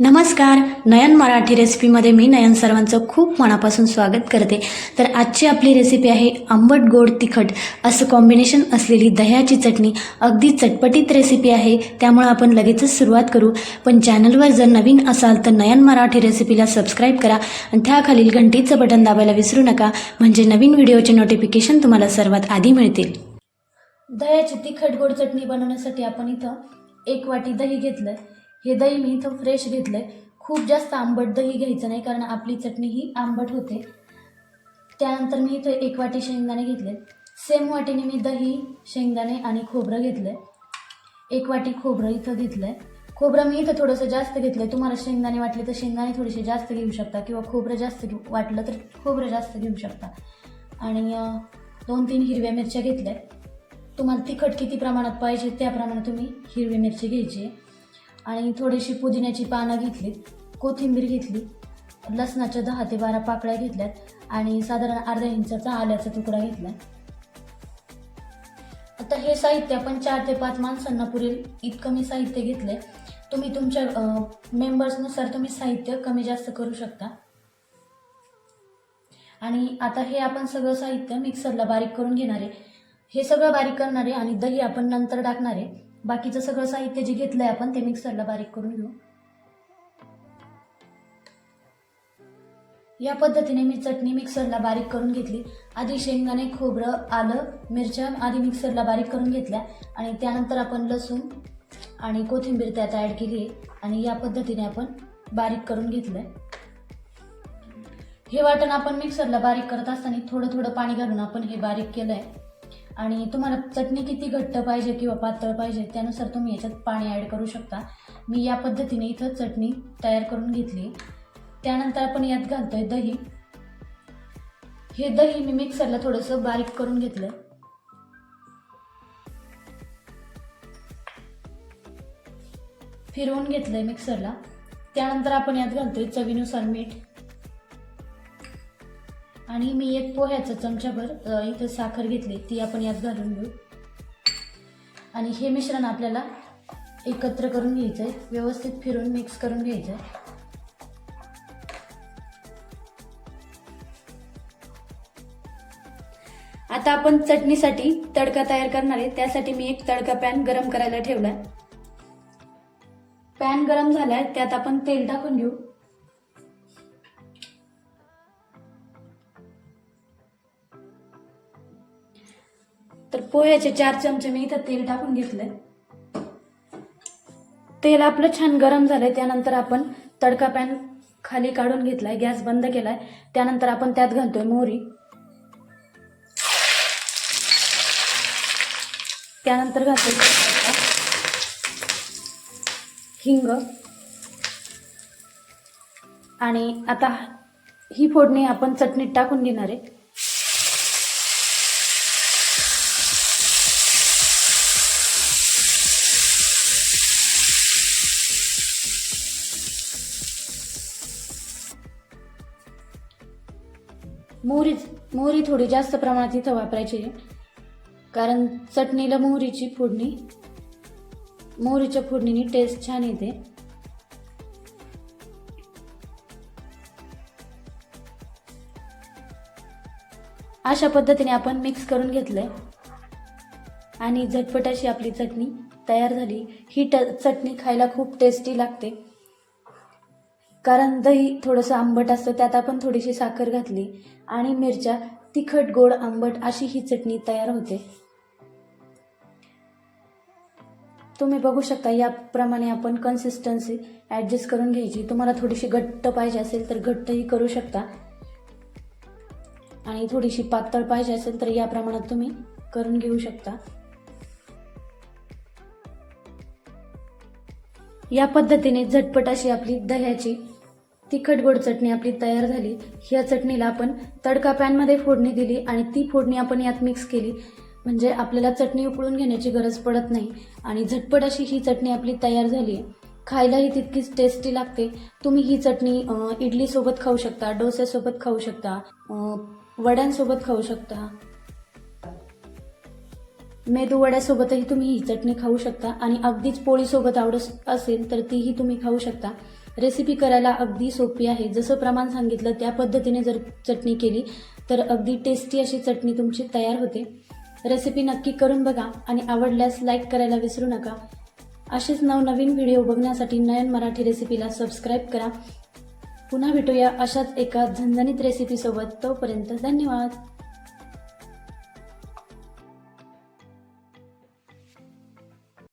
नमस्कार नयन मराठी रेसिपीमध्ये मी नयन सर्वांचं खूप मनापासून स्वागत करते. तर आजची आपली रेसिपी आहे आंबट गोड तिखट. असं कॉम्बिनेशन असलेली दह्याची चटणी अगदी चटपटीत रेसिपी आहे. त्यामुळं आपण लगेचच सुरुवात करू. पण चॅनलवर जर नवीन असाल तर नयन मराठी रेसिपीला सबस्क्राईब करा आणि त्याखालील घंटीचं बटन दाबायला विसरू नका. म्हणजे नवीन व्हिडिओचे नोटिफिकेशन तुम्हाला सर्वात आधी मिळतील. दह्याची तिखट गोड चटणी बनवण्यासाठी आपण इथं एक वाटी दही घेतलं हे दही मी इथं फ्रेश घेतलं आहे खूप जास्त आंबट दही घ्यायचं नाही कारण आपली चटणी ही आंबट होते. त्यानंतर मी इथं एक वाटी शेंगदाणे घेतले. सेम वाटीने मी दही शेंगदाणे आणि खोबरं घेतलं आहे एक वाटी खोबरं इथं घेतलं आहे खोबरं मी इथं थोडंसं जास्त घेतलं आहे तुम्हाला शेंगदाणे वाटले तर शेंगदाणे थोडेसे जास्त घेऊ शकता किंवा खोबरं जास्त घेऊ वाटलं तर खोबरं जास्त घेऊ शकता. आणि दोन तीन हिरव्या मिरच्या घेतल्या. तुम्हाला तिखट किती प्रमाणात पाहिजे त्याप्रमाणे तुम्ही हिरवी मिरची घ्यायची. आणि थोडीशी पुदिन्याची पानं घेतली कोथिंबीर घेतली लसणाच्या दहा ते बारा पाकळ्या घेतल्यात आणि साधारण अर्धा इंचाचा आल्याचा तुकडा घेतला आता हे साहित्य आपण चार ते पाच माणसांना पुरेल इतकं मी साहित्य घेतलंय. तुम्ही तुमच्या मेंबर्सनुसार तुम्ही साहित्य कमी जास्त करू शकता. आणि आता हे आपण सगळं साहित्य मिक्सरला बारीक करून घेणार. आहे हे सगळं बारीक करणार आहे आणि दही आपण नंतर टाकणार. आहे बाकीचं सगळं साहित्य जे घेतलंय आपण ते मिक्सरला बारीक करून घेऊ. या पद्धतीने मी चटणी मिक्सरला बारीक करून घेतली. आधी शेंगदाणे खोबरं आलं मिरच्या आधी मिक्सरला बारीक करून घेतल्या आणि त्यानंतर आपण लसूण आणि कोथिंबीर त्यात ॲड केली आणि या पद्धतीने आपण बारीक करून घेतलंय. हे वाटण आपण मिक्सरला बारीक करत असताना थोडं थोडं पाणी घालून आपण हे बारीक केलं आहे आणि तुम्हाला चटणी किती घट्ट पाहिजे किंवा पातळ पाहिजे त्यानुसार तुम्ही याच्यात पाणी ॲड करू शकता. मी या पद्धतीने इथं चटणी तयार करून घेतली. त्यानंतर आपण यात घालतो आहे दही. हे दही मी मिक्सरला थोडंसं बारीक करून घेतलं. फिरवून घेतलंय मिक्सरला. त्यानंतर आपण यात घालतोय चवीनुसार मीठ. आणि मी एक पोह्याचा चमचाभर इथं साखर घेतली ती आपण यात घालून घेऊ. आणि हे मिश्रण आपल्याला एकत्र करून घ्यायचं आहे व्यवस्थित फिरून मिक्स करून घ्यायचं आहे आता आपण चटणीसाठी तडका तयार करणार आहे त्यासाठी मी एक तडका पॅन गरम करायला ठेवला पॅन गरम झालाय त्यात आपण तेल टाकून घेऊ. तर पोह्याचे चार चमचे मी इथं तेल टाकून घेतलंय. तेल आपलं छान गरम झालंय त्यानंतर आपण तडका पॅन खाली काढून घेतलाय गॅस बंद केलाय त्यानंतर आपण त्यात घालतोय मोहरी. त्यानंतर घालतोय हिंग. आणि आता ही फोडणी आपण चटणीत टाकून घेणार आहे. मोहरी मोहरी थोडी जास्त प्रमाणात इथं वापरायची कारण चटणीला मोहरीची फोडणी मोहरीच्या फोडणीने टेस्ट छान येते. अशा पद्धतीने आपण मिक्स करून घेतलंय. आणि झटपट अशी आपली चटणी तयार झाली. ही ट चटणी खायला खूप टेस्टी लागते. कारण दही थोडंसं आंबट असतं त्यात आपण थोडीशी साखर घातली आणि मिरच्या तिखट गोड आंबट अशी ही चटणी तयार होते. तुम्ही बघू शकता याप्रमाणे आपण कन्सिस्टन्सी ॲडजस्ट करून घ्यायची. तुम्हाला थोडीशी घट्ट पाहिजे असेल तर घट्टही करू शकता. आणि थोडीशी पातळ पाहिजे असेल तर या प्रमाणात तुम्ही करून घेऊ शकता. या पद्धतीने झटपट अशी आपली दह्याची तिखट गोड चटणी आपली तयार झाली. ह्या चटणीला आपण तडका पॅनमध्ये फोडणी दिली आणि ती फोडणी आपण यात मिक्स केली. म्हणजे आपल्याला चटणी उकळून घेण्याची गरज पडत नाही. आणि झटपट अशी ही चटणी आपली तयार झाली. आहे खायलाही तितकीच टेस्टी लागते. तुम्ही ही चटणी इडलीसोबत खाऊ शकता डोस्यासोबत खाऊ शकता वड्यांसोबत खाऊ शकता. मेदू वड्यासोबतही तुम्ही ही चटणी खाऊ शकता. आणि अगदीच पोळीसोबत आवडत असेल तर तीही तुम्ही खाऊ शकता. रेसिपी करायला अगदी सोपी आहे. जसं प्रमाण सांगितलं त्या पद्धतीने जर चटणी केली तर अगदी टेस्टी अशी चटणी तुमची तयार होते. रेसिपी नक्की करून बघा आणि आवडल्यास लाईक करायला विसरू नका. असेच नवनवीन व्हिडिओ बघण्यासाठी नयन मराठी रेसिपीला सबस्क्राईब करा. पुन्हा भेटूया अशाच एका झणझणीत रेसिपीसोबत तोपर्यंत धन्यवाद.